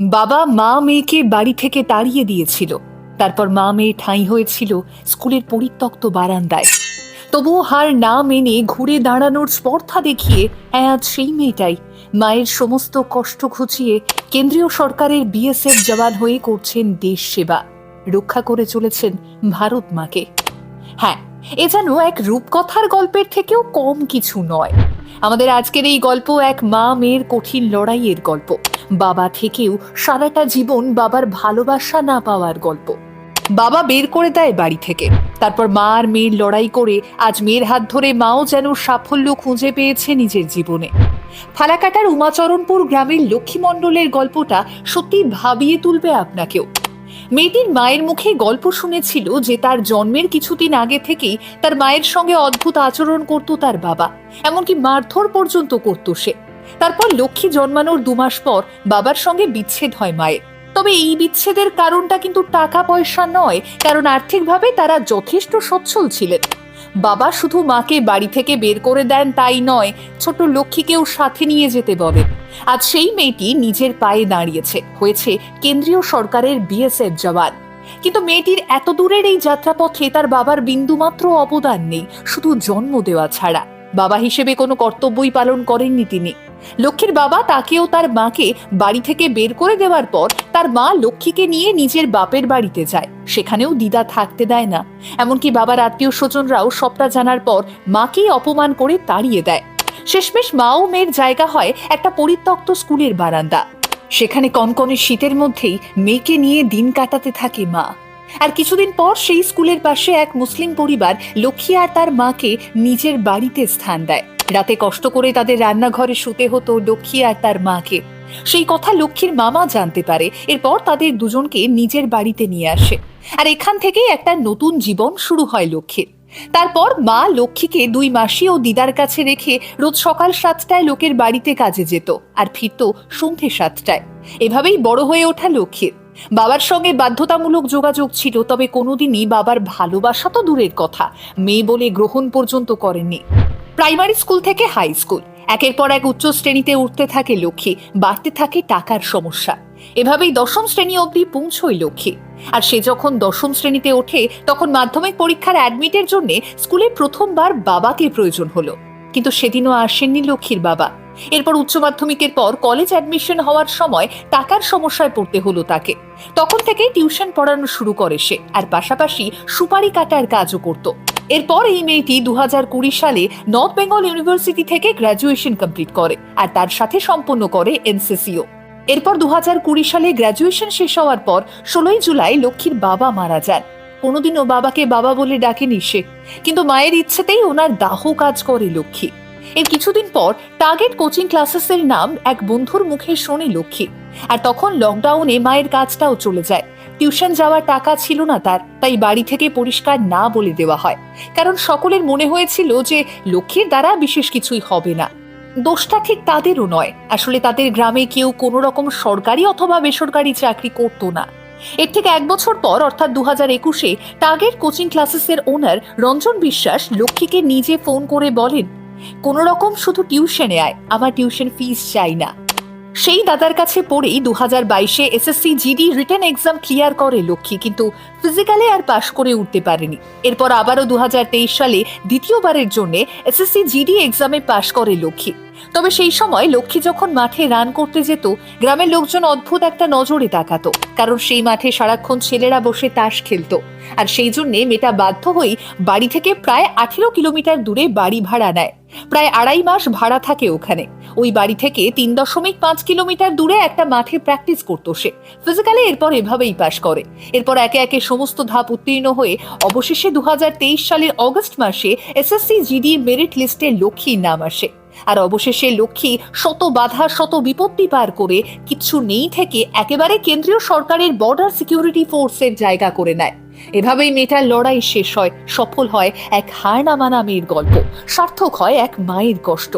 বাবা মা মেয়েকে বাড়ি থেকে তাড়িয়ে দিয়েছিল। তারপর মা মেয়ে ঠাঁই হয়েছিল স্কুলের পরিত্যক্ত বারান্দায়। তবুও হার না মেনে ঘুরে দাঁড়ানোর স্পর্ধা দেখিয়ে হ্যাঁ আজ সেই মেয়েটাই মায়ের সমস্ত কষ্ট ঘুচিয়ে কেন্দ্রীয় সরকারের বিএসএফ জওয়ান হয়ে করছেন দেশ সেবা। রক্ষা করে চলেছেন ভারত মাকে। হ্যাঁ এ যেন এক রূপকথার গল্পের থেকেও কম কিছু নয়। আমাদের আজকের এই গল্প এক মা মেয়ের কঠিন লড়াইয়ের গল্প। বাবা থেকেও সারাটা জীবন বাবার ভালোবাসা না পাওয়ার গল্প। বাবা বের করে দেয় বাড়ি থেকে। তারপর মা আর মেয়ের লড়াই করে আজ মেয়ের হাত ধরে মাও যেন সাফল্য খুঁজে পেয়েছে নিজের জীবনে। ফালাকাটার উমাচরণপুর গ্রামের লক্ষ্মী মণ্ডলের গল্পটা সত্যি ভাবিয়ে তুলবে আপনাকেও। মেয়েটির মায়ের মুখে গল্প শুনেছিল যে তার জন্মের কিছুদিন আগে থেকেই তার মায়ের সঙ্গে অদ্ভুত আচরণ করত তার বাবা। এমনকি মারধর পর্যন্ত করত সে। তারপর লক্ষ্মী জন্মানোর দু মাস পর বাবার সঙ্গে বিচ্ছেদ হয় মায়ের। তবে এই বিচ্ছেদের কারণটা কিন্তু টাকা পয়সা নয়, কারণ আর্থিকভাবে তারা যথেষ্ট সচ্ছল ছিলেন। বাবা শুধু মাকে বাড়ি থেকে বের করে দেন তাই নয়, ছোট লক্ষ্মীকেও সাথে নিয়ে যেতে বলে আজ সেই মেয়েটি নিজের পায়ে দাঁড়িয়েছে, হয়েছে কেন্দ্রীয় সরকারের বিএসএফ জওয়ান। কিন্তু মেয়েটির এত দূরের এই যাত্রাপথে তার বাবার বিন্দুমাত্র অবদান নেই, শুধু জন্ম দেওয়া ছাড়া। বাবা হিসেবে কোনো কর্তব্যই পালন করেননি তিনি। লক্ষ্মীর বাবা তাকেও তার মাকে বাড়ি থেকে বের করে দেওয়ার পর তার মা লক্ষ্মীকে নিয়ে নিজের বাপের বাড়িতে যায়। সেখানেও দিদা থাকতে দেয় না। এমনকি বাবার আত্মীয় স্বজনরাও সবটা জানার পর মাকেই অপমান করে তাড়িয়ে দেয়। শেষমেশ মা ও মেয়ের জায়গা হয় একটা পরিত্যক্ত স্কুলের বারান্দা। সেখানে কনকনে শীতের মধ্যেই মেয়েকে নিয়ে দিন কাটাতে থাকে মা। আর কিছুদিন পর সেই স্কুলের পাশে এক মুসলিম পরিবার লক্ষ্মী আর তার মাকে নিজের বাড়িতে স্থান দেয়। রাতে কষ্ট করে তাদের রান্নাঘরে শুতে হতো লক্ষ্মী আর তার মাকে। সেই কথা লক্ষ্মীর মামা জানতে পারে, এরপর তাদের দুজনকে নিজের বাড়িতে নিয়ে আসে। আর এখান থেকেই একটা নতুন জীবন শুরু হয় লক্ষ্মীর। তারপর মা লক্ষ্মীকে দুই মাসি ও দিদার কাছে রেখে রোজ সকাল সাতটায় লোকের বাড়িতে কাজে যেত, আর ফিরত সন্ধ্যে সাতটায়। এভাবেই বড় হয়ে ওঠা লক্ষ্মীর। বাবার সঙ্গে বাধ্যতামূলক যোগাযোগ ছিল, তবে কোনোদিনই বাবার ভালোবাসা তো দূরের কথা। মেয়ে বলে গ্রহণ পর্যন্ত করেননি। প্রাইমারি স্কুল থেকে হাই স্কুল। একের পর এক উচ্চ শ্রেণীতে উঠতে থাকে লক্ষ্মী, বাড়তে থাকে টাকার সমস্যা। এভাবেই দশম শ্রেণি অবধি পৌঁছয় লক্ষ্মী। আর সে যখন দশম শ্রেণীতে ওঠে, তখন মাধ্যমিক পরীক্ষার অ্যাডমিটের জন্য স্কুলে প্রথমবার বাবাকে প্রয়োজন হলো। কিন্তু সেদিনও আসেননি লক্ষ্মীর বাবা। এরপর উচ্চ মাধ্যমিকের পর কলেজ অ্যাডমিশন হওয়ার সময় টাকার সমস্যায় পড়তে হলো তাকে। তখন থেকেই টিউশন পড়ানো শুরু করে সে। আর পাশাপাশি সুপারি কাটার কাজও করত। এরপর এই মেয়েটি দু সালে নর্থ বেঙ্গল ইউনিভার্সিটি থেকে গ্র্যাজুয়েশন কমপ্লিট করে আর তার সাথে সম্পন্ন করে এনসিসিও। এরপর দু সালে গ্র্যাজুয়েশন শেষ হওয়ার পর ষোলোই জুলাই লক্ষ্মীর বাবা মারা যান। কোনোদিনও বাবাকে বাবা বলে ডাকেনি সে, কিন্তু মায়ের ইচ্ছেতেই ওনার দাহ কাজ করে লক্ষ্মী। এর কিছুদিন পর টার্গেট কোচিং ক্লাসেসের নাম এক বন্ধুর মুখে শোনে লক্ষ্মী, আর তখন লকডাউনে মায়ের কাজটাও চলে যায়। টিউশন যাওয়ার টাকা ছিল না তার, তাই বাড়ি থেকে পরিষ্কার না বলে দেওয়া হয়। কারণ সকলের মনে হয়েছিল যে লক্ষ্মীর দ্বারা বিশেষ কিছুই হবে না। দোষটা ঠিক তাদেরও নয়। আসলে তাদের গ্রামে কেউ কোনো রকম সরকারি অথবা বেসরকারি চাকরি করতো না। এর থেকে এক বছর পর, অর্থাৎ দু হাজার একুশে টার্গেট কোচিং ক্লাসেসের ওনার রঞ্জন বিশ্বাস লক্ষ্মীকে নিজে ফোন করে বলেন কোনো রকম শুধু টিউশনে আয়, আমার টিউশন ফিস চাই না। সেই দাদার কাছে পড়েই দু হাজার বাইশে SSC GD written exam clear করে লক্ষ্মী, কিন্তু ফিজিক্যালে আর পাশ করে উঠতে পারেনি। এরপর আবারও দু হাজার তেইশ সালে দ্বিতীয়বারের জন্য এসএসসি জিডি এক্সামে পাশ করে লক্ষ্মী। তবে সেই সময় লক্ষ্মী যখন মাঠে রান করতে যেত, গ্রামের লোকজন অদ্ভুত একটা নজরে তাকাতো। কারণ সেই মাঠে সারাক্ষণ ছেলেরা বসে তাস খেলতো। আর সেই জন্যে মেয়েটা বাধ্য হয়েই বাড়ি থেকে প্রায় আঠেরো কিলোমিটার দূরে বাড়ি ভাড়া নেয়। প্রায় আড়াই মাস ভাড়া থাকে ওখানে। ওই বাড়ি থেকে তিন দশমিক পাঁচ কিলোমিটার দূরে একটা মাঠে প্র্যাকটিস করতো সে। ফিজিক্যালি এরপর এভাবেই পাশ করে। এরপর একে একে সমস্ত ধাপ উত্তীর্ণ হয়ে অবশেষে দু হাজার তেইশ সালের অগস্ট মাসে এসএসসি জিডি মেরিট লিস্টে লক্ষ্মীর নাম আসে। আর অবশেষে লক্ষ্মী শত বাধা, শত বিপত্তি পার করে কিচ্ছু নেই থেকে একেবারে কেন্দ্রীয় সরকারের বর্ডার সিকিউরিটি ফোর্সের জায়গা করে নেয়। এভাবেই মেয়েটার লড়াই শেষ হয়, সফল হয় এক হার না মানা মেয়ের গল্প, সার্থক হয় এক মায়ের কষ্ট।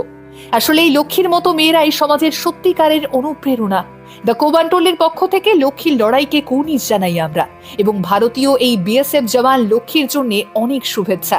আসলে এই লক্ষ্মীর মতো মেয়েরাই সমাজের সত্যিকারের অনুপ্রেরণা। দ্য কোবান্টোলের পক্ষ থেকে লক্ষ্মীর লড়াইকে কুর্নিশ জানাই আমরা, এবং ভারতীয় এই বিএসএফ জওয়ান লক্ষ্মীর জন্য অনেক শুভেচ্ছা।